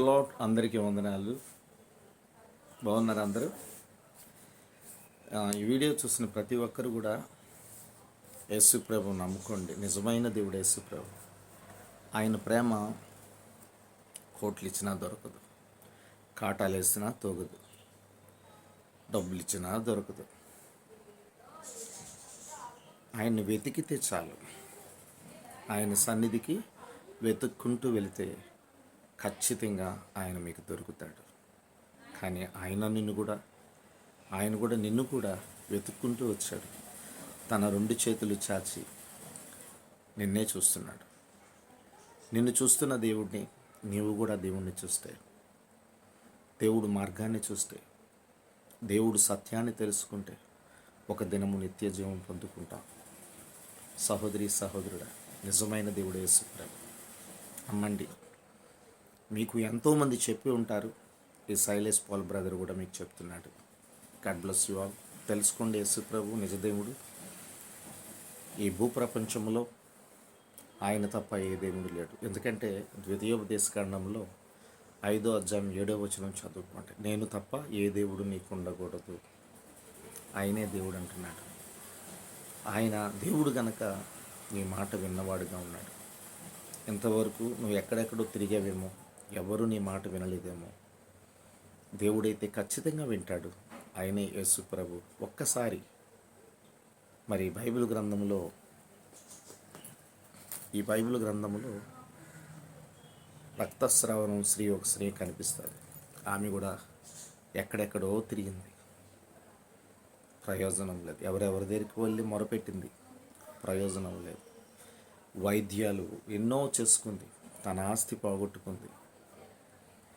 Hello అందరికీ వందనాలు. బాగున్నారు అందరూ? ఈ వీడియో చూసిన ప్రతి ఒక్కరు కూడా యేసుప్రభు నమ్ముకోండి. నిజమైన దేవుడు యేసుప్రభు. ఆయన ప్రేమ కోట్లు ఇచ్చినా దొరకదు. కాటాలు వేసినా తోగదు. డబ్బులు ఇచ్చినా దొరకదు. ఆయన్ని వెతికితే చాలు. ఆయన సన్నిధికి వెతుక్కుంటూ వెళితే ఖచ్చితంగా ఆయన మీకు దొరుకుతాడు. కానీ ఆయన నిన్ను కూడా ఆయన కూడా నిన్ను కూడా వెతుక్కుంటూ వచ్చాడు. తన రెండు చేతులు చాచి నిన్నే చూస్తున్నాడు. నిన్ను చూస్తున్న దేవుడిని నీవు కూడా దేవుణ్ణి చూస్తే దేవుడు మార్గాన్ని చూస్తే దేవుడు సత్యాన్ని తెలుసుకుంటే ఒక దినము నిత్య జీవం పొందుకుంటాం. సహోదరి సహోదరుడా నిజమైన దేవుడు యేసుప్రభు. అమ్మండి. మీకు ఎంతోమంది చెప్పి ఉంటారు. ఈ సైలేస్ పాల్ బ్రదర్ కూడా మీకు చెప్తున్నాడు. God bless you all. తెలుసుకోండి యేసుప్రభు నిజదేవుడు. ఈ భూప్రపంచంలో ఆయన తప్ప ఏ దేవుడు లేడు. ఎందుకంటే ద్వితీయోపదేశకాండంలో ఐదో అధ్యాయం ఏడో వచనం చదువుకుంటే నేను తప్ప ఏ దేవుడు నీకు ఉండకూడదు. ఆయనే దేవుడు అంటున్నాడు. ఆయన దేవుడు గనక నీ మాట విన్నవాడుగా ఉన్నాడు. ఇంతవరకు నువ్వు ఎక్కడెక్కడో తిరిగావేమో ఎవరు నీ మాట వినలేదేమో. దేవుడైతే ఖచ్చితంగా వింటాడు. ఆయనే యేసు ప్రభు ఒక్కసారి. మరి బైబిల్ గ్రంథంలో ఈ బైబిల్ గ్రంథంలో రక్తస్రావణం స్త్రీ ఒక స్త్రీ కనిపిస్తుంది. ఆమె కూడా ఎక్కడెక్కడో తిరిగింది. ప్రయోజనం లేదు. ఎవరెవరి దగ్గరికి వెళ్ళి మొరపెట్టింది? ప్రయోజనం లేదు. వైద్యాలు ఎన్నో చేసుకుంది. తన ఆస్తి పోగొట్టుకుంది.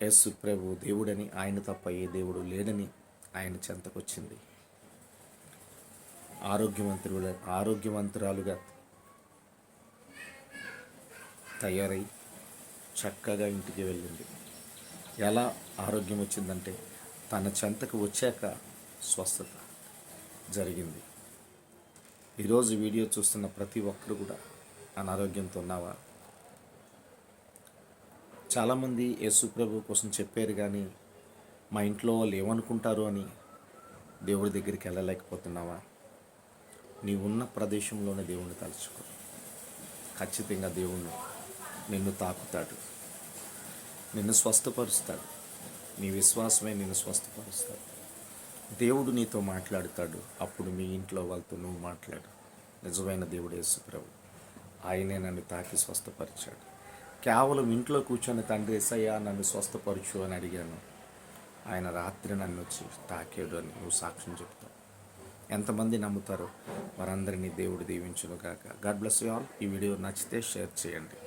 యేసు ప్రభు దేవుడని ఆయన తప్ప ఏ దేవుడు లేడని ఆయన చెంతకొచ్చింది. ఆరోగ్యవంతులు ఆరోగ్యవంతురాలుగా తయారై చక్కగా ఇంటికి వెళ్ళింది. ఎలా ఆరోగ్యం వచ్చిందంటే తన చెంతకు వచ్చాక స్వస్థత జరిగింది. ఈరోజు వీడియో చూస్తున్న ప్రతి ఒక్కరు కూడా అనారోగ్యంతో ఉన్నావా? చాలామంది యేసు ప్రభు కోసం చెప్పారు కానీ మా ఇంట్లో వాళ్ళు ఏమనుకుంటారు అని దేవుడి దగ్గరికి వెళ్ళలేకపోతున్నావా? నీవున్న ప్రదేశంలోనే దేవుణ్ణి తలుచుకో. ఖచ్చితంగా దేవుణ్ణి నిన్ను తాకుతాడు. నిన్ను స్వస్థపరుస్తాడు. నీ విశ్వాసమే నిన్ను స్వస్థపరుస్తాడు. దేవుడు నీతో మాట్లాడుతాడు. అప్పుడు మీ ఇంట్లో వాళ్ళతో నువ్వు మాట్లాడు. నిజమైన దేవుడు యేసుప్రభు ఆయనే నన్ను తాకి స్వస్థపరిచాడు. కేవలం ఇంట్లో కూర్చొని తండ్రి ఎస్ఐయా నన్ను స్వస్థపరచు అని అడిగాను. ఆయన రాత్రి నన్ను వచ్చి తాకేడు అని నువ్వు సాక్ష్యం చెప్తావు. ఎంతమంది నమ్ముతారో వారందరినీ దేవుడు దీవించును కాక గాడ్ బ్లెస్ యూ ఆల్. ఈ వీడియో నచ్చితే షేర్ చేయండి.